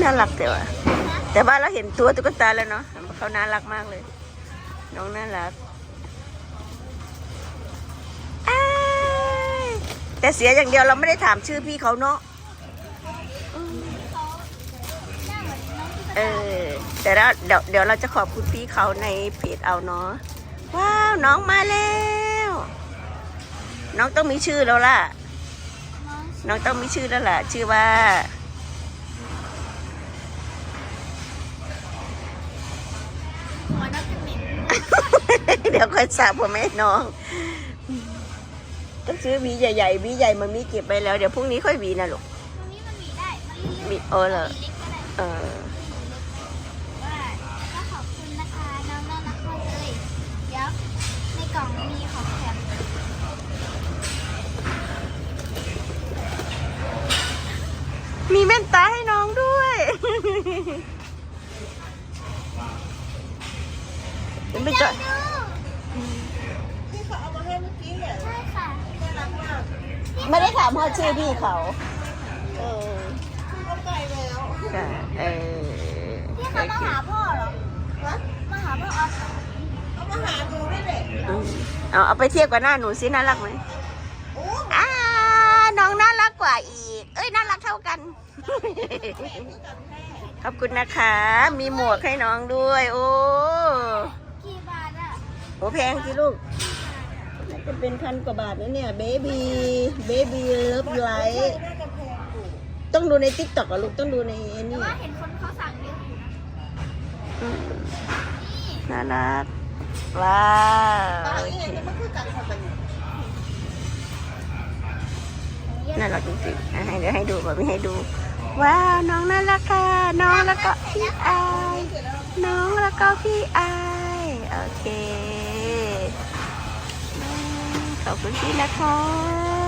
น่ารักแต่ว่าแต่ว่าเราเห็นตัวตุ๊กตาแล้วเนาะเขาน่ารักมากเลย น้องน่ารักแต่เสียอย่างเดียวเราไม่ได้ถามชื่อพี่เขาเนาะเออแต่เราเดี๋ยวเดี๋ยวเราจะขอบคุณพี่เขาในเพจเอาเนาะว้าวน้องมาเลย น้องต้องมีชื่อแล้วล่ะ น้องต้องมีชื่อแล้วล่ะ ชื่อว่าหัวนักเหม็นเดี๋ยวค่อยสระผมให้น้อง ต้องซื้อหวีใหญ่ๆหวีใหญ่มันมีเก็บไปแล้ว เดี๋ยวพรุ่งนี้ค่อยหวีนะลูก ตรงนี้มันมีได้มันเลื่อนหวีเออเหรอมีเล็กก็ได้ เออาให้น้องด้วยเดี๋ยวไปจอดดูที่เขาเอามาให้เมื่อกี้อะใช่ค่ะน่ารักมากไม่ได้ถามพ่อชื่อพี่เขา เออเขาไกลแล้วค่ะเออพี่เขามาหาพ่อเหรอฮะมาหาพ่อออสเอามาหาดูได้เลยอืมเอาเอาไปเทียบกับหน้าหนูสิน่ารักไหมโอ้อ่าน้องน่ารักกว่าอีก เอ้ยน่ารักเท่ากัน ขอบคุณนะคะ มีหมวกให้น้องด้วย โอ้กี่บาทอะโหแพงสิลูกน่าจะเป็นพันกว่าบาทนะเนี่ยเบบีเบบีเลิฟไลท์น่าจะแพงอยู่ต้องดูในติ๊กต็อกอะลูกต้องดูในไอ้แต่นี่ว่าเห็นคนเขาสั่งเยอะอยู่นะอืมนี่น่ารักว้าตาวโออีเคเนี่ยมันคือกันทำกันอยู่น่ารักจริงๆอะให้เดี๋ยวให้ดูแบบไม่ให้ดู ว้าวน้องน่ารักค่ะ น้องแล้วก็พี่ไอน้องแล้วก็พี่ไอโอเค ขอบคุณพี่นะคะ